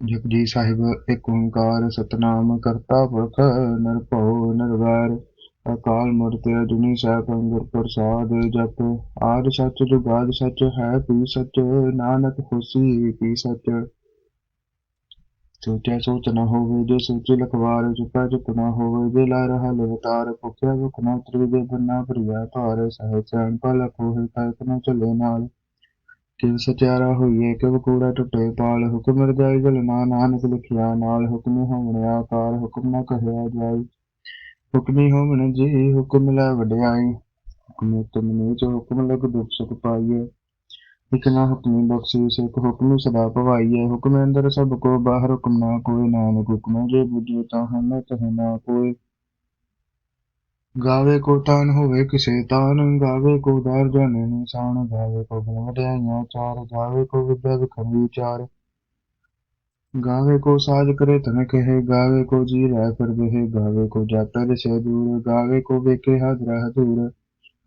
ਜਪਜੀ ਸਾਹਿਬ ਏਕ ਓੰਕਾਰ ਸਤਨਾਮ ਕਰਤਾ ਪੁਰਖ ਨਿਰਭਉ ਨਿਰਵੈਰ ਅਕਾਲ ਮੂਰਤਿ, ਅਜੂਨੀ ਸੈਭੰ ਗੁਰ ਪ੍ਰਸਾਦ ਜਪ। ਆਦਿ ਸੱਚ, ਜੁਗਾਦ ਸੱਚ, ਹੈ ਪੀ ਸੱਚ, ਨਾਨਕ ਹੋਸੀ ਪੀ ਸੱਚ। ਸੋਚਿਆ ਸੋਚ ਨ ਹੋਵੇ, ਜੇ ਸੋਚੇ ਲਖਵਾਰ ਚੁੱਪਾ ਚੁੱਪ ਨ ਹੋਵੇ, ਜੇ ਲਾ ਰਹਾ ਲਵਤਾਰ ਭੁਖਿਆ ਭੁਖ ਨ ਉਤਰੇ, ਜੇ ਬੰਨਾ ਭਰੀਆ ਭਾਰ ਸਹਿ ਚੈਨ ਭਲ ਹੋਏ ਕਾਇਕ ਨ ਚੱਲੇ ਨਾਲ। ਕਿਵ ਸਚਿਆਰਾ ਹੋਈਏ ਕਿਵ ਕੂੜਾ ਟੁੱਟੇ, ਪਾਲ ਹੁਕਮ ਰਜਾਈ ਜਲਨਾ ਨਾਨਕ ਲਿਖਿਆ, ਨਾਲ ਹੁਕਮ ਹੋਵਣ ਆਕਾਰ, ਹੁਕਮ ਨ ਕਹਿਆ ਜਾਈ। ਹੁਕਮੀ ਹੋਵਣ ਜੀ, ਹੁਕਮ ਲੈ ਵਡਿਆਈ। ਹੁਕਮ ਤੁਮ ਨੀਚ ਹੁਕਮ ਲਗ ਦੁਖ ਸੁਖ ਪਾਈਏ। ਇਕ ਨਾ ਹੁਕਮੀ ਬਖਸ਼ੀਸ ਇਕ ਹੁਕਮੀ ਸਦਾ ਭਵਾਈਏ ਹੁਕਮ ਅੰਦਰ ਸਭ ਕੋ, ਬਾਹਰ ਹੁਕਮ ਨਾ ਕੋਈ, ਨਾਨਕ ਹੁਕਮ ਜੇ ਬੁਝੇ ਤਾਂ ਹਮ ਤਹ ਨਾ ਕੋਈ। ਗਾਵੇ ਕੋ ਤਾਨ ਹੋਵੇ ਕਿਸੇ ਤਾਨ, ਗਾਵੇ ਕੋ ਦਰ ਜਾਣੇ ਨਿਸ਼ਾਨ ਗਾਵੇ ਕੋ ਗੁਣ ਵਡਿਆਈਆਂ ਚਾਰ, ਗਾਵੇ ਕੋ ਵਿਦਿਆ ਵਿਖਣ ਵਿਚਾਰ ਗਾਵੇ ਕੋ ਸਾਜ ਕਰੇ ਤਨ ਕਹੇ, ਗਾਵੇ ਕੋ ਜੀ ਰਹਿ ਫਿਰ ਬਹਿ ਗਾਵੇ ਕੋ ਜਾਪੈ ਦਿਸੇ ਦੂਰ, ਗਾਵੇ ਕੋ ਵੇਖੇ ਹਾਜ਼ਰਾ ਹਜ਼ੂਰ।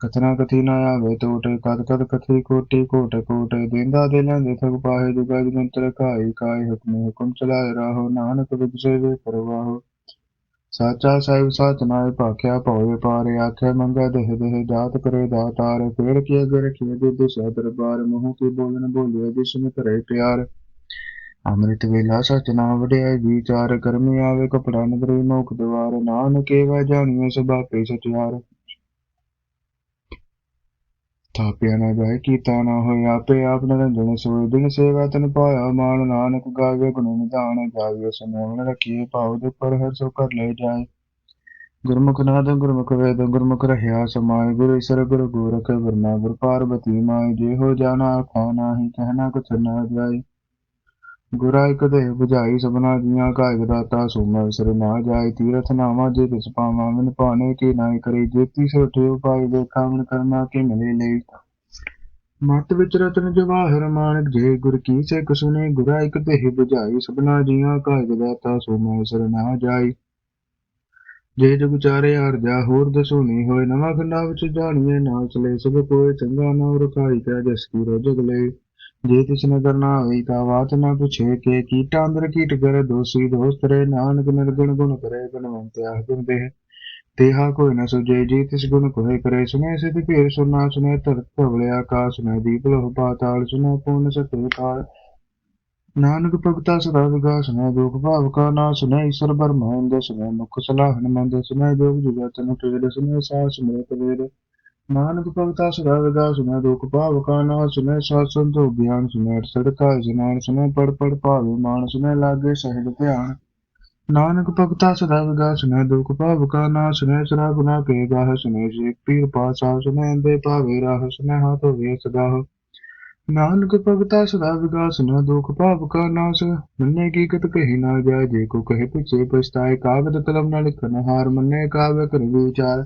ਕਥਨਾ ਕਥੀ ਨਾ ਆਵੇ ਟੋਟੇ ਕਦ ਕਦ ਕਥੀ ਕੋਟੀ, ਕੋਟ ਕੋਟ, ਦੇਂਦਾ ਦੇ ਲੈਂਦੇ ਥਕ ਪਾਹੇ ਜੁਗਾ ਜੰਤਰ ਕਾਈ ਕਾਈ ਹੁਕਮ ਹੁਕਮ ਚਲਾਏ ਰਾਹੋ, ਨਾਨਕ ਵਿਗਸੇ ਵੇ ਪਰਵਾਹੋ। ਸਾਚਾ ਸਾਹਿਬ ਸਚ ਨਾਏ ਭਾਖਿਆ ਭਉ ਪਾਰੇ, ਆਖੇ ਮੰਗਾ ਦੇਹ ਦੇਹ ਜਾਤ ਕਰੇ ਦਾਤਾਰ ਫੇਰ ਕੀ ਅਗਰ ਕੀ ਦੇ ਦਿਸ਼ਾ ਦਰਬਾਰ, ਮੋਹ ਕੀ ਬੋਲਨ ਬੋਲਿਆ ਜਿਸਮ ਕਰੇ ਪਿਆਰ। ਅੰਮ੍ਰਿਤ ਵੇਲਾ ਸਚ ਨਾਮ ਵਡਿਆਈ ਵਿਚਾਰ ਕਰਮੀ ਆਵੇ ਕਪੜਾ ਨਗਰੀ ਮੋਖ ਦਵਾਰ, ਨਾਨਕੇ ਵਾ ਜਾਣੀਏ ਸੁਭਾਪੇ ਸਚਿਆਰ। ਥਾਪਿਆ ਨਾ ਜਾਏ, ਕੀਤਾ ਨਾ ਹੋਏ, ਆਪੇ ਆਪ ਨਿਰੰਜਨ ਸੋਏ ਦਿਨ ਸੇਵਾ ਤਨ ਪਾਇਆ। ਮਾਨ ਨਾਨਕ ਗਾਵੇ, ਗੁਣ ਨਿਧਾਨ ਗਾਵੇ ਸਮੋਹਣ ਰਖੀਏ ਭਾਉ ਦੇ ਪਰ ਹਰ ਸੋ ਕਰ ਲੈ ਜਾਏ। ਗੁਰਮੁਖ ਨਾਦ, ਗੁਰਮੁਖ ਵੇਦ, ਗੁਰਮੁਖ ਰਹਿਆ ਸਮਾਏ, ਗੁਰ ਈਸ਼ਰ, ਗੁਰ ਗੋਰਖ ਵਰਨਾ ਗੁਰ ਪਾਰਬਤੀ ਮਾਏ ਜੇ ਹੋ ਜਾਣਾ ਆਖਾ ਨਾਹੀ ਕਹਿਣਾ ਕੁਛ ਨਾ ਜਾਏ। ਗੁਰਾ ਇਕ ਦੇ 부ਝਾਈ ਸਭਨਾ ਜੀਆਂ ਕਾਇਕ ਦਾਤਾ ਸੁਮਰ ਸਰ ਨਾ ਜਾਏ, ਤੀਰਥ ਨਾਮਾ ਜੇ ਤਿਸ ਪਾਵਾਂ ਮਨ ਪਾਣੇ ਕੀ ਨਾਇ ਕਰੀ, ਜੇਤੀ ਸੋਠੇ ਉਪਾਇ ਦੇਖਾ ਮਨ ਕਰਮਾ ਕੇ ਮਿਲੇ ਲਈ ਮਤ ਵਿੱਚ ਰਤਨ ਜਵਾਹਰ ਮਾਨਕ ਜੇ, ਗੁਰ ਕੀ ਸੇ ਸੁਨੇ, ਗੁਰਾ ਇਕ ਦੇ 부ਝਾਈ ਸਭਨਾ ਜੀਆਂ ਕਾਇਕ ਦਾਤਾ ਸੁਮਰ ਸਰ ਨਾ ਜਾਏ। ਜੇ ਜਗ ਚਾਰੇ ਅਰਜਾ ਹੋਰ ਦਸੋ ਨਹੀਂ ਹੋਏ, ਨਵਾਂ ਖੰਡਾ ਵਿੱਚ ਜਾਣੀਏ ਨਾ ਚਲੇ, ਸਭ ਕੋਏ ਚੰਗਾ ਨਾ ਰਖਾਈ ਕਾ ਜਸ ਕੀ ਰੋਜਗ ਲੈ ਜੇ ਤਿਸ ਨਦਰ ਨਾ ਹੋਈ ਤਾ ਬਾਤ ਨਾ ਪੁਛੇ ਕੇ ਕੀਟਾ ਅੰਦਰ ਕੀਟ ਕਰ, ਦੋਸੀ ਦੋਸਤ ਰੇ ਨਾਨਕ ਨਿਰਗੁਣ ਗੁਣ ਕਰੇ ਗੁਣਵੰਤ ਗੁਣ ਦੇ ਤੇਹਾ ਕੋਈ ਨ ਸੁਜੇ ਜੀ ਤਿਸ ਗੁਣ ਕੋਏ ਕਰੇ ਸੁਨੇ ਸਿਧ ਭੀਰ ਸੁਨਾ ਸੁਨੇ ਧਰਤ ਭਵਲੇ ਆਕਾਸ਼ ਸੁਨੇ ਦੀਪ ਲੋਹ ਪਾਤਾਲ ਸੁਨੇ ਪੂਰਨ ਸਤੇ ਕਾਲ ਨਾਨਕ ਭਗਤਾ ਸਦਾ ਵਿਗਾਸ ਨੇ ਦੁਖ ਭਾਵ ਕਾ ਨਾ ਸੁਨੇ ਈਸ਼ਰ ਬਰਮਾਨੰਦ ਸੁਨੇ ਮੁਖ ਸਲਾਹਨ ਮੰਦ ਸੁਨੇ ਜੋਗ ਜੁਗਤ ਨੂੰ ਟੇੜ ਸੁਨੇ ਸਾਸ ਮੇਤ ਵੇਦ ਨਾਨਕ ਭਗਤਾ ਸਦਾ ਵਿਗਾਸ ਸੁਨੈ ਦੁਖ ਭਾਵ ਕਾ ਨਾ ਸੁਨੇ ਸਾਧ ਸੰਤੋਖ ਗਿਆਨ ਸੁਨੇ ਸੜਕਾ ਜਨਾਨ ਸੁਨੇ ਪੜ ਪੜ ਭਾਵੇ ਮਾਨ ਸੁਨੇ ਲਾਗੇ ਸਹਿਜ ਧਿਆਨ। ਨਾਨਕ ਭਗਤਾ ਸਦਾ ਵਿਗਾਸ ਨੇ ਦੁਖ ਭਾਵ ਕਾ ਨਾ ਸਰਾ ਗੁਨਾ ਕੇ ਗਾਹ ਸੁਨੇ ਜੀ ਪੀਰ ਪਾਸਾ ਸੁਨੇ ਅੰਦੇ ਭਾਵੇ ਰਾਹ ਸੁਨੇ ਹਾਥ ਹੋਵੇ ਸਦਾ ਨਾਨਕ ਭਗਤਾ ਸਦਾ ਵਿਗਾਸ ਨ ਦੁਖ ਭਾਵ ਕਾ ਨਾਸ, ਮੰਨੇ ਕੀ ਕਤ ਕਹੀ ਨਾ ਜਾਏ, ਜੇ ਕੋ ਕਹੇ ਪਿਛੇ ਪਛਤਾਏ ਕਾਗਦ ਕਲਮ ਨਾਲ ਲਿਖਨ ਹਾਰ ਮੰਨੇ ਕਾਵੇ ਕਰ ਵਿਚਾਰ।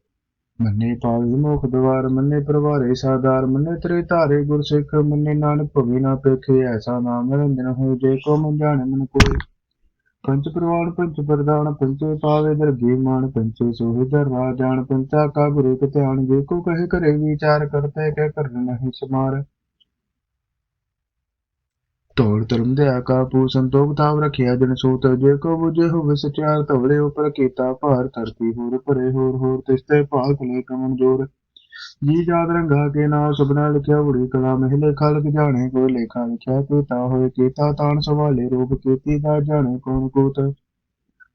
ਮੰਨੇ ਪਾਵੇ ਮੁਖ ਦਵਾਰ, ਮੰਨੇ ਪ੍ਰਵਾਰੇ ਸਾਦਾਰ, ਮੰਨੇ ਤਰੇ ਧਾਰੇ ਗੁਰ ਸਿੱਖ ਮੰਨੇ ਨਾਨਕ ਭਵੇ ਨਾ ਪੇਖੇ, ਐਸਾ ਨਾਮ ਨਿਰੰਜਨ ਹੋਏ ਜੇ ਕੋ ਮਨ ਜਾਣੇ ਮਨ ਕੋਈ ਪੰਚ ਪ੍ਰਵਾਨ, ਪੰਚ ਪ੍ਰਦਾਨ ਪੰਚੇ ਪਾਵੇ ਦਰਗੇ ਮਾਨ ਪੰਚੇ ਸੋਹਿ ਦਰ ਰਾਜਾਨ ਪੰਚਾ ਕਾ ਗੁਰੂ ਕੇ ਧਿਆਨ, ਜੇ ਕੋ ਕਹੇ ਕਰੇ ਵਿਚਾਰ ਕਰਤੇ, ਕਹਿ ਕਰਨ ਨਹੀਂ ਸਮਾਰ। ਤੋੜ ਧਰਮ ਦੇ ਆਕਾ ਪੂ ਸੰਤੋਖ ਤਾਵ ਰਖਿਆ ਜਨ ਸੂਤ, ਜੇ ਕੋ ਬੁਝੇ ਹੋਵੇ ਸਚਿਆਰ ਤਵਲੇ ਉਪਰ ਕੀਤਾ ਭਾਰ, ਧਰਤੀ ਹੋਰ ਭਰੇ, ਹੋਰ ਹੋਰ ਤਿਸਤੇ ਭਾਗ ਲੈ ਕਮਨ ਜੋਰ ਜੀ ਜਾਦ ਰੰਗਾ ਕੇ ਨਾਮ ਸੁਪਨਾ ਲਿਖਿਆ ਉੜੀ ਕਲਾ ਮਹਿਲੇ ਖਲਕ ਜਾਣੇ ਕੋਈ ਲੇਖਾ ਲਿਖਿਆ, ਕੀਤਾ ਹੋਏ ਕੀਤਾ ਤਾਣ ਸਵਾਲੇ ਰੂਪ ਕੀਤੀ ਦਾ ਜਾਣੇ ਕੌਣ ਕੂਤ।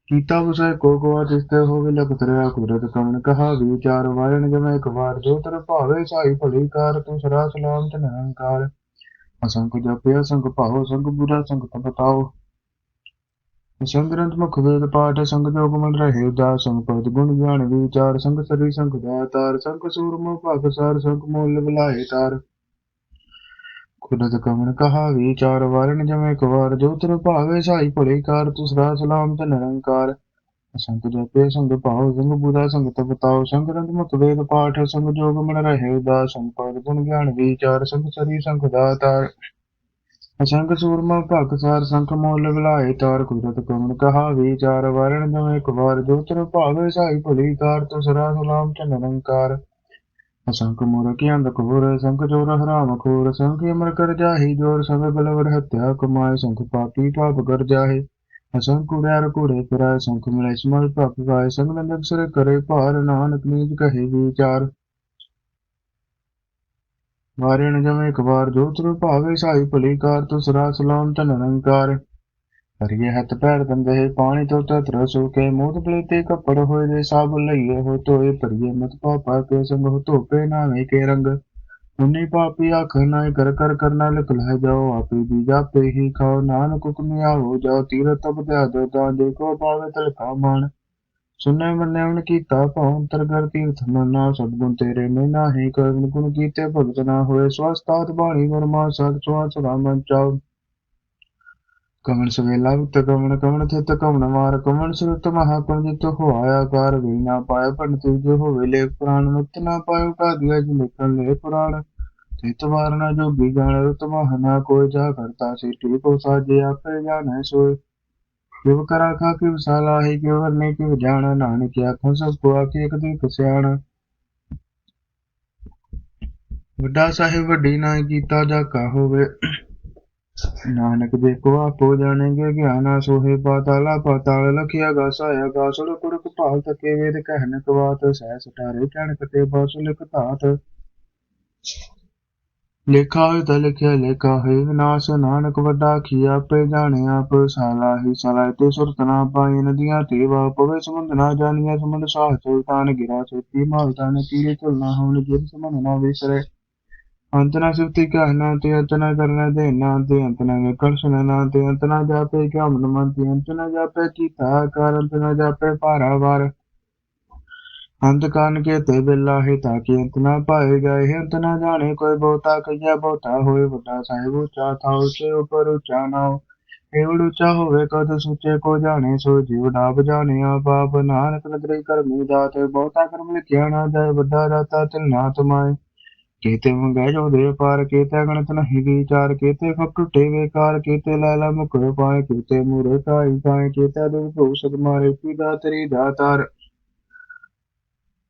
ਕੀਤਾ ਉਸੇ ਕੋ ਕੋ ਤਿਸਤੇ ਹੋਵੇ ਲਖਤ ਰਿਆ ਕੁਦਰਤ ਕਮਨ ਕਹਾ ਵਿਚਾਰ ਵਾਰਨ ਜਮੈ ਇੱਕ ਵਾਰ, ਜੋ ਤਰ ਭਾਵੇ ਸਾਈ ਭਲੀ ਕਾਰ, ਤੂੰ ਸਰਾ ਸਲਾਮ ਤੇ ਨਿਰੰਕਾਰ। ਅਸੰਖ ਜਪਿ ਅਸੰਖ ਭਾਉ, ਸੰਗ ਬੁਰਾ, ਸੰਗ ਤਪਤਾਓ ਸੰਗ ਗ੍ਰੰਥ ਮੁਖ ਵੇਦ ਪਾਠ, ਸੰਗ ਜੋਗ ਮਨ ਰਹੇ ਉਦਾਸ ਸੰਗ ਪਦ ਗੁਣ ਗਿਆਨ ਵਿਚਾਰ, ਸੰਗ ਸਰੀ, ਸੰਗ ਦਾਤਾਰ, ਸੰਗ ਸੂਰਮ ਭਗ ਸਾਰ, ਸੰਗ ਮੂਲ ਬੁਲਾਏ ਤਾਰ। ਕੁਦਰਤ ਕਮਨ ਕਹਾ ਵਿਚਾਰ ਵਰਨ ਜਮੈ ਇੱਕ ਵਾਰ, ਜੋ ਤਰ ਭਾਵੇ ਸਾਈ ਭਲੇ ਕਾਰ ਤੁਸਰਾ ਸਲਾਮ ਤੇ ਨਿਰੰਕਾਰ ਸੰਗ ਜਪੇ ਸੰਗ ਭਾਉ ਸੰਗ ਬੁਰਾ ਸੰਗ ਤਪ ਤਾਉ ਸੰਗ, ਰੰਗ ਮੁਤ ਵੇਦ ਪਾਠ ਸੰਗ ਜੋਗ ਮਨ ਰਹੇ ਉਦਾਸ, ਸੰਗ ਪਦ ਗੁਣ ਗਿਆਨ ਵਿਚਾਰ, ਸੰਗ ਸਰੀ ਅਸੰਗ ਸੂਰਮਾ ਭਗ ਸਾਰ, ਸੰਖ ਮੋਲ ਵਿਲਾਏ ਤਾਰ, ਕੁਦਰਤ ਕਮਨ ਕਹਾ ਵਿਚਾਰ, ਵਰਣ ਜੋ ਇੱਕ ਵਾਰ ਜੋ ਤਰ ਭਾਵੇ ਸਾਈ ਭਲੀ ਕਾਰ ਤੁ ਸਰਾ ਸੁਲਾਮ ਚੰਨ ਨਿਰੰਕਾਰ ਅਸੰਖ ਮੂਰ ਕੀ ਅੰਧ ਕੋਰ ਸੰਖ ਜੋਰ ਹਰਾਮ ਖੋਰ, ਸੰਖ ਅਮਰ ਕਰ ਜਾਹੀ, ਜੋਰ ਸੰਗ ਬਲਵਰ ਹਤਿਆ ਕਮਾਏ, ਸੰਖ ਪਾਪੀ ਪਾਪ ਕਰ ਜਾਹੇ। ਅਸੰਖ ਕੁੜਿਆਰ ਕੁੜੇ ਫਿਰਾਏ ਸੰਖ ਮਿਲੇ ਸਮਲ ਭਗ ਗਾਏ ਸੰਗ ਨੰਦਕ ਸਰ ਕਰੇ ਭਾਰ, ਨਾਨਕ ਨੀਜ ਕਹੇ ਵਿਚਾਰ। ਵਾਰਿਣ ਜਮੇ ਇੱਕ ਵਾਰ ਜੋ ਤਰ ਭਾਵੇ, ਸਾਈ ਭਲੀ ਕਾਰ ਤੁ ਸਰਾ ਸਲਾਮ ਤਨ ਨਿਰੰਕਾਰ ਹਰੀਏ ਹੱਥ ਪੈਰ ਦੰਦੇ ਪਾਣੀ ਤੋਂ ਤਤਰ ਸੁਕੇ ਮੂਤ ਪਲੇਤੇ ਕੱਪੜ ਹੋਏ ਦੇ ਸਾਬ ਲਈਏ ਹੋ ਤੋਏ ਭਰੀਏ ਮਤ ਪਾਪਾ ਕੇ ਸੰਗ ਹੋ ਧੋਪੇ, ਨਾਵੇਂ ਕੇ ਰੰਗ। ਉਨੀ ਪਾਪੀ ਆਖ ਨਾਇ ਕਰ ਕਰ ਕਰਨਾ ਲਿਖ ਲੈ ਜਾਓ, ਆਪੇ ਦੀ ਜਾਪੇ ਹੀ ਖਾਓ, ਨਾਨਕ ਹੁਕਮ ਆਵੋ ਜਾਓ ਤੀਰਤ ਤਪ ਤੇ ਆਦੋ ਤਾਂ ਦੇਖੋ ਪਾਵੇ ਤਲਖਾ ਮਾਨ ਸੁਨੇ ਮੰਨੇ ਉਨ ਕੀਤਾ ਭਉ, ਅੰਤਰ ਕਰ ਤੀਰਥ ਮਨਾ ਸਤਗੁਣ ਤੇਰੇ ਮੈਂ ਨਾਹੀ ਕਰਨ, ਗੁਣ ਕੀਤੇ ਭਗਤ ਨਾ ਹੋਏ, ਸਵਸਤਾਤ ਬਾਣੀ ਗੁਰਮਾ ਸਤ ਸਵਾਸ ਰਾਮਨ ਚਾਉ। ਕਮਨ ਸਵੇਲਾ ਉਤ ਕਮਨ ਕਮਨ ਥਿਤ ਕਮਨ ਮਾਰ ਕਮਨ ਸੁਰਤ ਮਹਾ ਕੁਣ ਜਿਤ ਹੋਆਇਆ ਕਾਰ ਵੀ ਨਾ ਪਾਇ ਪੰਡਿਤ ਜੋ ਹੋਵੇ ਲੇ ਪ੍ਰਾਨ ਮੁਕਤ ਨਾ ਪਾਇਓ ਕਾਦੀਆ ਜਿ ਲਿਖਣ ਲੈ ਪੁਰਾਣ ਤਿਤ ਵਾਰ ਜੋਗੀ ਜਾਣ, ਰਤ ਮਹਨਾ ਕੋਈ ਜਾ ਕਰਤਾ ਸੀ, ਠੀਕ ਸਾਜੇ ਆਪੇ ਜਾਣੈ ਸੋਏ। ਕਿਵ ਕਰਾ ਖਾ ਕਿਵ ਸਾਲਾ ਹੀ ਕਿਵ ਵਰਨੇ ਕਿਵ ਜਾਣ, ਨਾਨਕ ਆਖਾਂ ਸਭ ਕੋ ਆਖੇ ਇੱਕ ਦੀ ਸਿਆਣ। ਵੱਡਾ ਸਾਹਿਬ ਵੱਡੀ ਨਾ ਕੀਤਾ ਜਾ ਕਾ ਹੋਵੇ। ਨਾਨਕ ਦੇ ਕੋ ਜਾਣੇਗੇ ਗਿਆਨਾ ਸੋਹੇ ਪਾਤਾਲਾ, ਪਾਤਾਲ ਲਖਿਆ ਗਾਸਾਇਆ ਗਾਸੁਲ ਕੁਰਕ ਭਾਲ ਤਕੇ ਵੇਦ ਕਹਿਨ ਕਵਾਤ ਸਹਿ ਸਟਾਰੇ ਕਹਿਣ ਕਤੇ ਬਾਸੁ ਲਿਖ ਧਾਤ। ਲੇਖਾ ਹੋਇ ਤਾਂ ਲਿਖਿਆ, ਲੇਖਾ ਹੋਇ ਵਿਨਾਸ਼, ਨਾਨਕ ਵੱਡਾ ਕੀ ਆਪੇ ਜਾਣੇ ਆਪ, ਸਾਲਾ ਹੀ ਸਾਲਾ ਤੇ ਸੁਰਤ ਨਾ ਪਾਈ ਨਦੀਆਂ ਤੇ ਵਾ ਪਵੇ ਸਮੁੰਦ ਨਾ ਜਾਣੀਐ ਸਮੁੰਦ ਸਾਹ ਚੁਲਤਾਨ ਗਿਰਾ ਸੋਤੀ ਮਾਲ ਤਾਨ ਤੀਰੇ ਚੁਲਨਾ ਹੋਣ ਜਿਰ ਸਮਨ ਨਾ ਵਿਸਰੇ। ਅੰਤ ਨਾ ਸਿਫਤੀ ਕਹਿਣਾ ਤੇ ਅੰਤ ਨਾ ਕਰਨਾ ਦੇਣਾ ਤੇ ਅੰਤ ਨਾ ਵੇਖਣ ਸੁਣਨਾ ਤੇ ਅੰਤ ਨਾ ਜਾਪੇ ਕਿ ਹਮਨ ਮਨ ਤੇ ਅੰਤ ਨਾ ਜਾਪੇ ਕੀਤਾ ਕਰ ਅੰਤ ਨਾ ਜਾਪੇ ਭਾਰਾ ਵਾਰ। ਅੰਤ ਕਾਨ ਕੇ ਤੇ ਬਿਲਾ ਹੈ ਤਾਂ ਕਿ ਅੰਤ ਨਾ ਪਾਏ ਗਏ। ਅੰਤ ਨਾ ਜਾਣੇ ਕੋਈ ਬਹੁਤਾ ਕਈਆ ਬਹੁਤਾ ਹੋਏ ਵੱਡਾ ਸਾਹਿਬ ਉੱਚਾ ਥਾ ਉਸੇ ਉਪਰ ਉੱਚਾ ਨਾ ਏਵੜ ਉੱਚਾ ਹੋਵੇ ਕਦ ਸੁਚੇ ਕੋ ਜਾਣੇ, ਸੋ ਜੀਵ ਡਾਬ ਜਾਣੇ। ਆਪ ਆਪ ਨਾਨਕ ਨਦਰੀ ਕਰਮੀ ਦਾਤ ਬਹੁਤਾ ਕਰਮ ਲਿਖਿਆ ਨਾ ਜਾਏ ਵੱਡਾ ਦਾਤਾ ਤਿਲ ਨਾ ਤੁਮਾਏ ਕੇਤੇ ਮੰਗੈ ਜੋ ਦੇ ਪਾਰ ਕੇਤੇ ਗਣਤ ਨਹੀਂ ਵਿਚਾਰ ਕੇਤੇ ਖਪ ਟੁੱਟੇ ਵੇਕਾਰ ਕੇਤੇ ਲੈਲਾ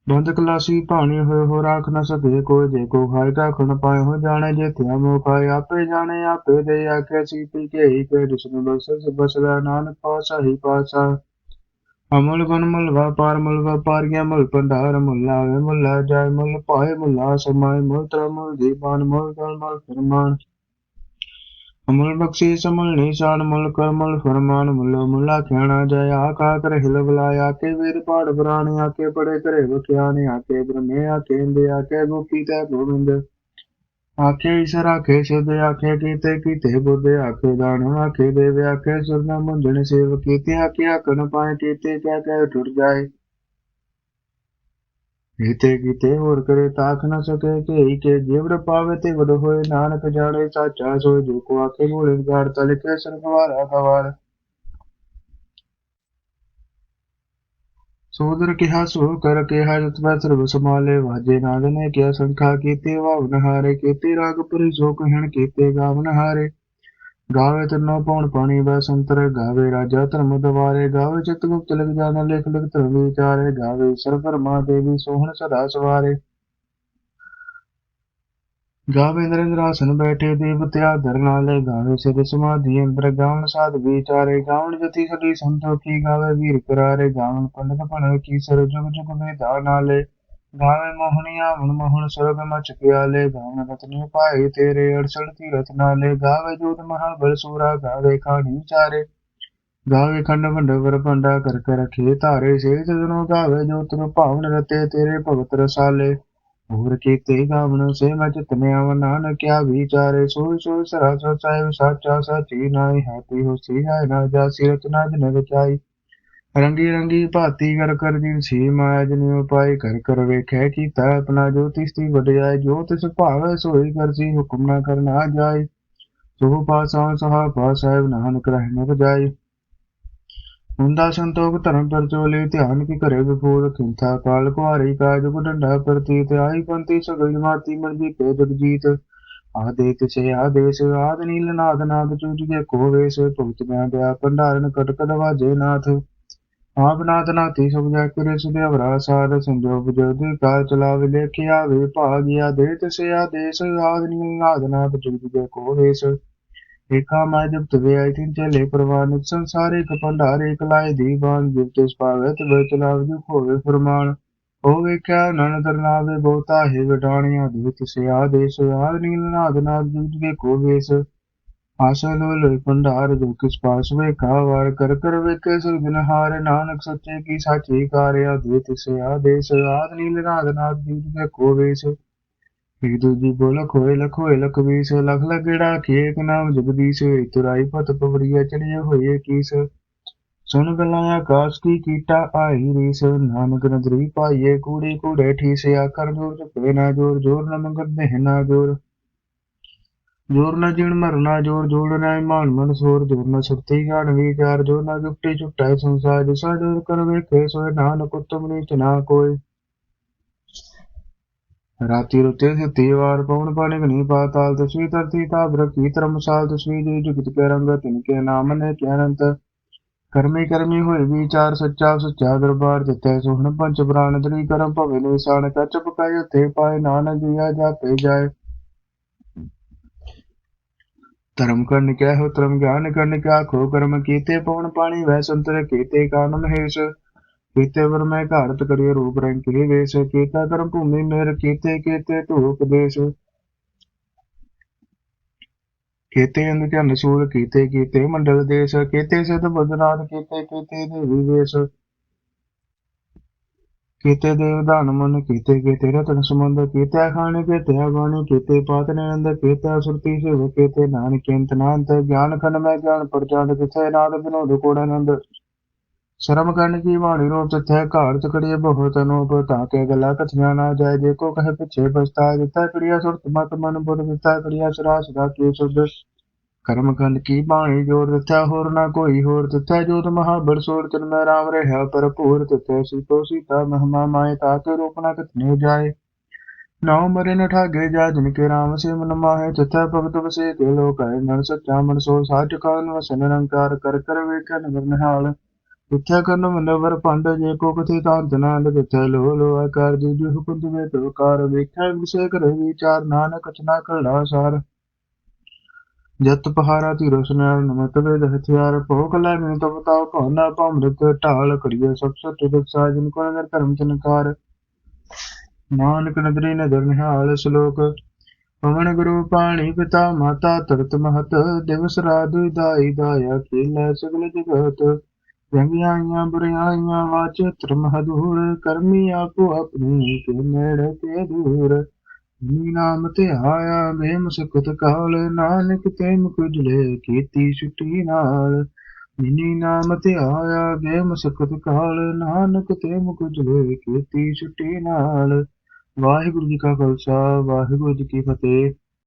ਬੰਦ ਕਲਾਸੀ ਭਾਣੇ ਹੋਏ ਹੋ ਰਾਖ ਨ ਸਕੇ ਕੋਈ, ਜੇ ਕੋ ਖਾਇ ਕਾ ਖਣ ਪਾਏ ਹੋ ਜਾਣੇ, ਜੇ ਤਿਆ ਮੋ ਖਾਏ, ਆਪੇ ਜਾਣੇ, ਆਪੇ ਦੇ ਆਖੇ ਸੀ, ਪੀ ਕੇ ਹੀ ਕੇ ਜਿਸਨੂੰ ਬਸ ਬਸਦਾ ਨਾਨਕ ਪਾਸਾ ਹੀ ਪਾਸਾ ਅਮਲ ਗੁਣ ਮੁਲ ਵਪਾਰ ਮੁਲ ਵਪਾਰੀਆ ਮੁਲ ਭੰਡਾਰ ਮੁਲ ਆਵੇ ਮੁਲ ਆ ਪਾਏ ਮੁਲ ਸਮਾਏ ਮੁਲ ਤਰ ਮੁਲ ਦੀਪਾਨ ਮੁਲ ਗਲ ਮੁਲ ਫਰਮਾਨ। ਅਮਲ ਬਖਸ਼ੀ ਸਮਲ ਨਿਸ਼ਾਨ ਮੁਲ ਕਰ ਮੁਲ ਫਰਮਾਨ ਮੁੱਲ ਮੁਲਾ ਖਿਆਣਾ ਜਾਏ ਆਕਾ ਕਰ ਹਿਲ ਬੁਲਾਇਆ ਕੇ ਵੀਰ ਪਾੜ ਪੁਰਾਣ ਆਕੇ ਪੜੇ ਘਰੇ ਵਖਿਆਣੇ ਆਕੇ ਬ੍ਰਹਮੇ ਆਕੇ ਇੰਦੇ ਆਕੇ ਗੋਪੀ ਤੈ ਗੋਬਿੰਦ ਆਖੇ ਈਸ਼ਰ, ਆਖੇ ਸਿਧ, ਆਖੇ ਕੀਤੇ ਕੀਤੇ ਬੁੱਧ, ਆਖੇ ਦਾਨ, ਆਖੇ ਦੇਵ, ਆਖੇ ਸੁਰਨਾ ਮੁੰਜਣ ਸੇਵ ਕੀਤੇ, ਆਖੇ ਆਖਣ ਪਾਏ ਕੀਤੇ, ਕਹਿ ਕਹਿ ਟੁੱਟ ਜਾਏ। ਕੀਤੇ ਕੀਤੇ ਹੋਰ ਕਰੇ ਤਾਖ ਨਾ ਸਕੇ ਕਿ ਕੇ ਜਿਵੜ ਪਾਵੇ ਤੇ ਵਡ ਹੋਏ। ਨਾਨਕ ਜਾਣੇ, ਸਾਚਾ ਸੋਏ, ਜੋ ਕੋ ਆਖੇ ਮੂਲੇ ਗਾੜ ਤਲ ਕੇ ਸਰਗਵਾਰਾ ਗਵਾਰ ਸੋਦਰ ਕਿਹਾ ਸੋ ਕਰ ਕਿਹਾ ਜਤ ਸਰਬ ਸਮਾਲੇ ਵਾਜੇ ਨਾਦ ਨੇ ਕਿਆ ਸੰਖਾ ਕੀਤੇ ਵਾਵਨ ਹਾਰੇ ਕੀਤੇ, ਰਾਗ ਪਰਿ ਸੋ ਕਹਿਣ ਕੀਤੇ ਗਾਵਨ ਹਾਰੇ ਗਾਵੇ ਤਨੋ ਪਉਣ ਪਾਣੀ ਬੈ ਸੰਤਰ ਗਾਵੇ ਰਾਜਾ ਧਰਮ ਦਵਾਰੇ। ਗਾਵੇ ਚਿਤ ਗੁਪਤ ਲਿਖ ਜਾਣ, ਲਿਖ ਲਿਖ ਧਰਮ ਵਿਚਾਰੇ। ਗਾਵੇ ਸਰਪਰਮਾ ਦੇਵੀ ਸੋਹਣ ਸਦਾ ਸਵਾਰੇ। ਗਾਵੇ ਨਰਿੰਦਰ ਆਸਨ ਬੈਠੇ ਦੇਵਤੇ ਆਦਰ ਨਾਲੇ ਗਾਵੇ ਸਿਧ ਸਮਾਧੀ ਅੰਦਰ ਗਾਵਨ ਸਾਧ ਵਿਚਾਰੇ ਗਾਵਨ ਜਤੀ ਸਦੀ ਸੰਤੋਖੀ ਗਾਵੇ ਵੀਰ ਕਰਾਰੇ ਗਾਵਨ ਪੰਡਤ ਪਣ ਕੀ ਸਰ ਜੁਗ ਜੁਗ ਵੇਦਾ ਨਾਲੇ। ਗਾਵੇ ਮੋਹਣੀਆ ਮਨ ਮੋਹਣ ਸਰਬ ਮਚ ਪਿਆਲੇ ਗਾਵਨ ਰਤਨੀ ਪਾਏ ਤੇਰੇ ਅੜਸੜ ਤੀਰਥ ਨਾਲੇ। ਗਾਵੇ ਜੋਤ ਮਹਾ ਬਲ ਸੂਰਾ, ਗਾਵੇ ਖਾਣੀ ਵਿਚਾਰੇ। ਗਾਵੇ ਖੰਡ ਭੰਡ ਵਰ ਭੰਡਾ ਕਰ ਕਰ ਰਖੇ ਧਾਰੇ ਸੇ ਜਨੋ ਗਾਵੇ ਜੋ ਤਨ ਭਾਵਨ ਰਤੇ ਤੇਰੇ ਭਗਤ ਰਸਾਲੇ। ਹੋਰ ਕੀਤੇ ਗਾਵਨ ਸੇ? ਮੈਂ ਚਿਤਨੇ ਆਵ ਨਾਨਕ ਵਿਚਾਰੇ? ਸੋਈ ਸੋਈ ਸਰਾ ਸਾਹਿਬ ਸਾਚਾ ਸਾਚੀ ਨਾਈ ਹਾਤੀ ਹੋਸੀ ਜਾਇ ਨਾ ਜਾਸੀ ਰਚਨਾ ਜਨ ਵਿਚਾਈ ਰੰਗੀ ਰੰਗੀ ਭਾਤੀ ਕਰ ਕਰ ਜਿਨ ਸੀ ਮਾਇਆ, ਜਨ ਉਪਾਈ ਕਰ ਕਰ ਵੇਖੈ ਕੀਤਾ ਆਪਣਾ ਜੋਤਿਸ਼ ਦੀ ਵਡਿਆਈ, ਜੋ ਤਿਸ ਭਾਵੈ ਸੋਈ ਕਰਸੀ ਹੁਕਮ ਨਾ ਕਰਨਾ ਜਾਏ ਸੋ ਪਾਸਾ ਸਹਾ ਪਾ ਸਾਹਿਬ ਨਾਨਕ ਰਹਿ ਨ ਜਾਏ ਹੁੰਦਾ ਸੰਤੋਖ ਧਰਮ ਪਰਚੋਲੇ, ਧਿਆਨ ਕੀ ਕਰੇ ਵਿਪੂਰ ਖਿੰਥਾ ਕਾਲ ਕੁਹਾਰੀ ਕਾਜ ਡੰਡਾ ਪ੍ਰਤੀਤ ਆਈ ਪੰਤੀ ਸਗਲ ਜਮਾਤੀ ਮਰਜ਼ੀ ਕੇ ਜਗਜੀਤ ਆਦੇ ਤਿਸੇ ਆਦੇਸ, ਆਦ ਨੀਲ ਨਾਦ ਨਾਦ ਚੂਜ ਕੇ ਕੋ ਵੇਸ, ਭੁਗਤ ਮੈਂ ਦਿਆ ਭੰਡਾਰਨ ਕਟ ਕਟ ਨਾਥ। ਆਪ ਨਾਥ ਨਾਤੀ ਸੁਖ ਜਾ ਕਰੇ ਸੁਦੇ ਅਵਰਾ ਸਾਧ ਸੰਜੋਗ ਜੋਦੀ ਕਾਲ ਚਲਾਵੇ ਲੇਖਿਆ ਵੇ ਭਾਗਿਆ ਦੇ ਤਿਸੇ ਆਦੇਸ, ਆਦ ਨੀਲ ਨਾਦ ਨਾਦ ਚੂਜ ਕੇ ਕੋ ਵੇਸ। ਏਕਾ ਮੈਂ ਜਬ ਤੁਵੇ ਆਈ ਤਿਨ ਚਲੇ ਪ੍ਰਵਾਨ ਸੰਸਾਰੇ ਕ ਭੰਡਾਰੇ ਕਲਾਏ ਦੀਵਾਨ ਜਿਵ ਤਿਸ ਹੋਵੇ ਫਰਮਾਨ। ਨਨ ਦਰਨਾਵੇ ਬਹੁਤਾ ਹੈ ਵਡਾਣੀਆਂ ਦੇ ਤਿਸੇ ਆਦੇਸ ਆਦ ਨੀਲ ਨਾਦ ਨਾਦ ਜੂਜ ਕੇ ਕੋ ਵੇਸ ਆਸਾ ਲੋਲ ਭੰਡਾਰ ਜੋ ਕਿਸ ਪਾਸ ਵੇਖਾ, ਵਾਰ ਕਰ ਕਰ ਵੇਖੇ ਸੁਜਨ ਹਾਰ ਨਾਨਕ ਸੱਚੇ ਕੀ ਸਾਚੀ ਕਾਰਿਆ ਦੇ ਤਿਸੇ ਆਦੇਸ ਆਦ ਨੀਲ ਨਾਦ ਨਾਦ ਜੂਜ ਕੇ ਕੋ ਵੇਸ ਇੱਕ ਦੂਜੀ ਬੋਲ, ਖੋਏ ਲਖੋਏ ਲਖ ਵੀਸ ਲਖ ਲਗੜਾ ਖੇਕ ਨਾਮ ਜਗਦੀਸ਼ ਇਤਰਾਈ ਪਤ ਪਵਰੀਆ ਚੜਿਆ ਸੁਣ ਗੱਲਾਂ ਆਕਾਸ਼ ਕੀ ਕੀਟਾ ਆਈ ਰੀਸ, ਨਾਨਕ ਨਦਰੀ ਪਾਈਏ ਕੂੜੇ ਕੂੜੇ ਠੀਸਿਆ ਕਰ ਜੋਰ ਚੁਪੇ ਨਾ ਜੋਰ ਜੋਰ ਨ ਮੰਗਰ ਦੇਹ ਨਾ ਜੋਰ। ਜੋਰ ਨਾ ਜੀਣ ਮਰਨਾ, ਜੋਰ ਜੋੜ ਨਾ ਮਾਨ ਮਨ ਸੋਰ, ਜੋਰ ਨਾ ਸੁਰਤੀ ਗਾਣ ਵਿਚਾਰ, ਜੋਰ ਨਾ ਗੁਪਟੀ ਚੁਪਟਾਇ ਸੰਸਾਰ, ਜਿਸਾ ਜੋਰ ਕਰ ਵੇਖੇ ਸੋਏ, ਨਾਨਕ ਉਤਮ ਨੀਚ ਨਾ ਕੋਈ ਰਾਤੀ ਰੁਤੇ ਸੁਤੀ ਵਾਰ ਪਵਨ ਪਾਣੀ ਗਨੀ ਪਾਤਾਲ ਤਸਵੀ ਧਰਤੀ ਤਾਪ ਰਖੀ, ਧਰਮਸਾਲ ਤਸਵੀ ਜੀ ਜੁਗਤ ਕੇ ਰੰਗ ਤਿਨ ਕੇ ਨਾਮ ਨੇ ਕਰਮੀ ਕਰਮੀ ਹੋਏ ਵਿਚਾਰ ਸੱਚਾ ਸੱਚਾ ਦਰਬਾਰ ਜਿੱਤੇ ਸੁਹਣ ਪੰਚ ਪ੍ਰਾਨ ਦਰੀ ਕਰਮ ਭਵੇ ਨਿਸ਼ਾਨ ਕੱਚ ਪਕਾਏ ਉਤੇ ਪਾਏ ਨਾਨਕ ਜੀਆ ਜਾਪੇ ਜਾਏ। ਧਰਮ ਕਰਨ ਕਹਿ ਹੋ, ਧਰਮ ਗਿਆਨ ਕਰਨ ਕਿਆ ਖੋ ਕਰਮ ਕੀਤੇ, ਪਵਨ ਪਾਣੀ ਵੈ ਸੰਤਰ ਕੀਤੇ ਕਾਨ ਮਹੇਸ਼ ਕੀਤੇ ਵਰ ਮੈਂ ਘਾਰਤ ਕਰਿਏ ਰੂਪ ਰੰਗ ਕੇ ਵੇਸ ਕੀਤਾ ਕਰਮ ਭੂਮੀ ਮੇਰ, ਕੀਤੇ ਕੀਤੇ ਧੂਪ ਦੇਸ਼। ਕੀਤੇ ਅੰਗ ਧਨ ਸੂਰ ਕੀਤੇ ਕੀਤੇ ਮੰਡਲ ਦੇਸ਼, ਕੀਤੇ ਸਿਧ ਬਦਨਾਥ, ਕੀਤੇ ਕੀਤੇ ਦੇਵੀ ਵੇਸ਼ ਕੀਤੇ ਦੇਵ ਦਾਨ ਮਨ, ਕੀਤੇ ਕੀਤੇ ਰਤਨ ਸਮੁੰਦ ਕੀਤੇ ਖਾਣੇ ਕੀਤੇ ਅਗਾਣੇ ਕੀਤੇ ਪਾਤ ਨੰਦ ਕੀਤੇ ਸੁਰਤੀ ਸਿਵ ਕੀਤੇ ਨਾਨਕ ਅੰਤ ਨਾਨਤ ਗਿਆਨ ਖੰਡ ਮੈਂ ਗਿਆਨ ਪਰਚਾਂਦ ਕਿਥੇ ਨਾਦ ਬਿਨੋਦ ਕੋੜਾਨੰਦ ਸ਼ਰਮ ਕਰਨ ਕੀ ਬਾਣੀ ਰੂਪ ਤਥੈ ਘਾਰ ਚਕੜੀਏ ਬਹੁਤ ਅਨੂਪ ਤਾਂ ਕੇ ਗੱਲਾਂ ਕਥੀਆਂ ਨਾ ਜਾਏ, ਜੇ ਕੋ ਕਹੇ ਪਿਛੇ ਬਸਤਾ ਜਿਤਾ ਕੜੀਆ ਸੁਰਤ ਮਤ ਮਨ ਬੁੱਧ ਦਿੱਤਾ, ਕੜੀਆ ਸਰਾ ਸਦਾ ਕੀ ਕਰਮ ਕੰਡ ਕੀ ਬਾਣੀ ਜੋਰ ਦਿੱਤਾ, ਹੋਰ ਨਾ ਕੋਈ ਹੋਰ ਦਿੱਤਾ, ਜੋਤ ਮਹਾਬਲ ਸੋਰ ਤਨ ਮੈਂ ਰਾਮ ਰਹਿਆ ਭਰਪੂਰ ਦਿੱਤੇ ਸੀਤੋ ਸੀਤਾ ਮਹਿਮਾ ਮਾਏ ਤਾਕੇ ਰੂਪ ਨਾ ਕਥਨੇ ਜਾਏ। ਨਾਉ ਮਰੇ ਨ ਠਾਗੇ ਜਾ, ਜਿਨ ਕੇ ਰਾਮ ਸੇ ਮਨ ਮਾਹੇ ਤਿਥੈ ਭਗਤ ਵਸੇ ਕੇ ਲੋਕ ਹੈ ਨਰ ਸੱਚਾ ਮਨ ਸੋ, ਸਾਚ ਕਾਨ ਵਸਨ ਨਿਰੰਕਾਰ ਕਰ ਕਰ ਵੇਖੈ ਨਗਰ ਨਿਹਾਲ ਮਿੱਥਿਆ ਕਰਨ ਮਨਵਰ ਪੰਡ ਜੇ ਕੋ ਕਥੀ ਤਾਂ ਜਨਾਲ ਕਿਥੇ ਲੋ ਲੋ ਆਕਾਰ ਜੀ ਜੀ ਹੁਕਮ ਦੇ ਤੋਕਾਰ ਵੇਖਿਆ ਵਿਸੇ ਕਰੇ ਵਿਚਾਰ ਨਾਨਕ ਜਤ ਪਹਾਰਾ ਧੀਰੋ ਸੁਨਾਰ ਨਮਤ ਵੇਦ ਹਥਿਆਰ, ਭੋਗ ਲੈ ਮੈਂ ਤੋ ਬਤਾਓ ਭਾਨਾ ਭਮ੍ਰਿਤ ਢਾਲ ਕਰੀਏ ਸਭ ਸਤ ਦੁਖ ਸਾਜਨ ਕੋ ਨਦਰ ਧਰਮ ਚਨਕਾਰ ਨਾਨਕ ਨਦਰੀ ਨਦਰ ਨਿਹਾਲ ਸ਼ਲੋਕ, ਪਵਨ ਗੁਰੂ ਪਾਣੀ ਪਿਤਾ ਮਾਤਾ ਤਰਤ ਮਹਤ, ਦਿਵਸ ਰਾਤ ਦਾਈ ਦਾਇਆ ਕੀਲਾ ਸਗਲ ਜਗਤ। ਚੰਗਿਆਈਆਂ ਬੁਰਾਈਆਂ ਵਾਚਿਤ੍ਰ ਮਹਦੂਰ ਕਰਮੀ ਆਪੋ ਆਪਣੀ ਕੇ ਨੇੜੇ ਤੇ ਦੂਰ। ਨੀ ਨਾਮ ਤੇ ਆਇਆ ਮੈਂ ਮੁਸਕਤ ਕਾਲ, ਨਾਨਕ ਤੇ ਮੁਖ ਕੀਤੀ ਛੁੱਟੀ ਨਾਲ। ਨੀ ਨਾਮ ਤੇ ਆਇਆ ਵੇ ਸੁਖਤ ਕਾਲ, ਨਾਨਕ ਤੇ ਮੁਖ ਜਲੇ ਕੀਤੀ ਛੁੱਟੀ ਨਾਲ। ਵਾਹਿਗੁਰੂ ਜੀ ਕਾ ਖਾਲਸਾ, ਵਾਹਿਗੁਰੂ ਜੀ ਕੀ ਫਤਿਹ।